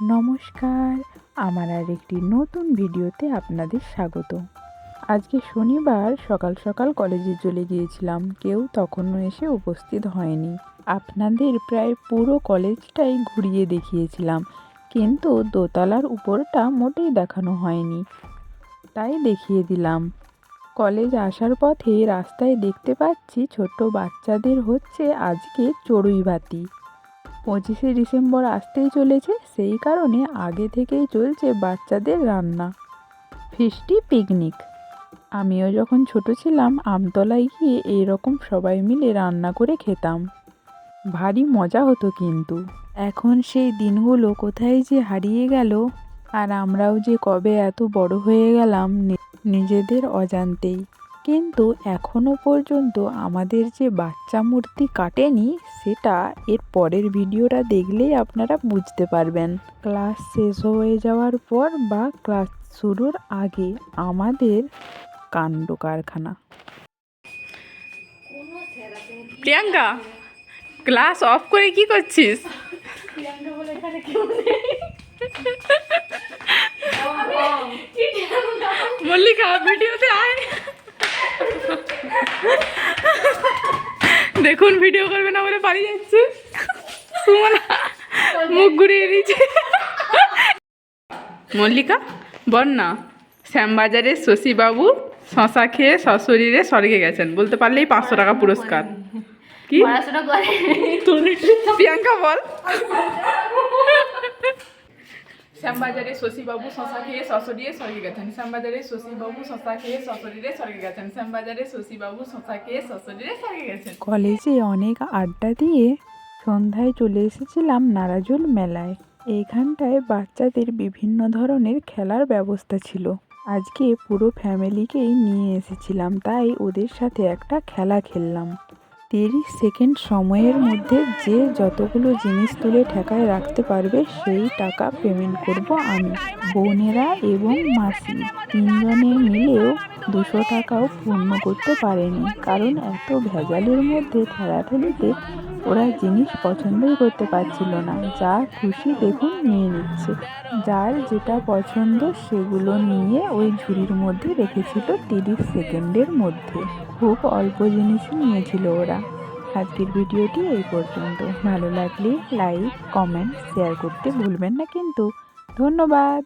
নমস্কার, আমার আর একটি নতুন ভিডিওতে আপনাদের স্বাগত। আজকে শনিবার, সকাল সকাল কলেজে চলে গিয়েছিলাম, কেউ তখনও এসে উপস্থিত হয়নি। আপনাদের প্রায় পুরো কলেজটাই ঘুরিয়ে দেখিয়েছিলাম, কিন্তু দোতলার উপরটা মোটেই দেখানো হয়নি। তাই দেখিয়ে দিলাম। কলেজ আসার পথে রাস্তায় দেখতে পাচ্ছি ছোট্ট বাচ্চাদের হচ্ছে আজকে চড়ুই ভাতি। পঁচিশে ডিসেম্বর আসতেই চলেছে, সেই কারণে আগে থেকেই চলছে বাচ্চাদের রান্না। ফিস্টি পিকনিক। আমিও যখন ছোট ছিলাম, আমতলায় গিয়ে এইরকম সবাই মিলে রান্না করে খেতাম। ভারী মজা হতো কিন্তু। এখন সেই দিনগুলো কোথায় যে হারিয়ে গেল, আর আমরাও যে কবে এত বড় হয়ে গেলাম নিজেদের অজান্তেই। কিন্তু এখনও পর্যন্ত আমাদের যে বাচ্চা মূর্তি কাটেনি সেটা এর পরের ভিডিওটা দেখলেই আপনারা বুঝতে পারবেন। ক্লাস শেষ হয়ে যাওয়ার পর বা ক্লাস শুরুর আগে আমাদের কাণ্ড কারখানা। প্রিয়াঙ্কা ক্লাস অফ করে কি করছিস? মল্লিকা ভিডিওতে আয়। দেখুন ভিডিও করবে না বলে পালিয়ে যাচ্ছে। সুমনা মুখ ঘুরিয়ে দিয়েছে মল্লিকা বল না শ্যামবাজারের শশীবাবু শশা খেয়ে সশরীরে স্বর্গে গেছেন। বলতে পারলেই পাঁচশো টাকা পুরস্কার। কি? পড়াশোনা করে। প্রিয়াঙ্কা বল। শ্যামবাজারে শশীবাবু শশা খেয়ে সশরীরে স্বর্গে গেছেন। শ্যামবাজারে শশীবাবু শশা খেয়ে সশরীরে স্বর্গে গেছেন। শ্যামবাজারে শশীবাবু শশা খেয়ে সশরীরে স্বর্গে গেছেন। কলেজে অনেক আড্ডা দিয়ে সন্ধ্যায় চলে এসেছিলাম নারাজুল মেলায়। এইখানটায় বাচ্চাদের বিভিন্ন ধরনের খেলার ব্যবস্থা ছিল। আজকে পুরো ফ্যামিলিকেই নিয়ে এসেছিলাম, তাই ওদের সাথে একটা খেলা খেললাম। তিরিশ সেকেন্ড সময়ের মধ্যে যে যতগুলো জিনিস তুলে ঠেকায় রাখতে পারবে, সেই টাকা পেমেন্ট করব আমি। বোনেরা এবং মাসি তিনজনে মিলেও দুশো টাকাও পূর্ণ করতে পারেনি। কারণ এত ভেজালের মধ্যে ঠেলাঠেলিতে ওরা জিনিস পছন্দই করতে পারছিল না। যা খুশি দেখুন নিয়ে নিচ্ছে। যার যেটা পছন্দ সেগুলো নিয়ে ওই ঝুড়ির মধ্যে রেখেছিল তিরিশ সেকেন্ডের মধ্যে। খুব অল্প জিনিসই নিয়েছিল ওরা। আজকের ভিডিওটি এই পর্যন্ত। ভালো লাগলে লাইক কমেন্ট শেয়ার করতে ভুলবেন না কিন্তু। ধন্যবাদ।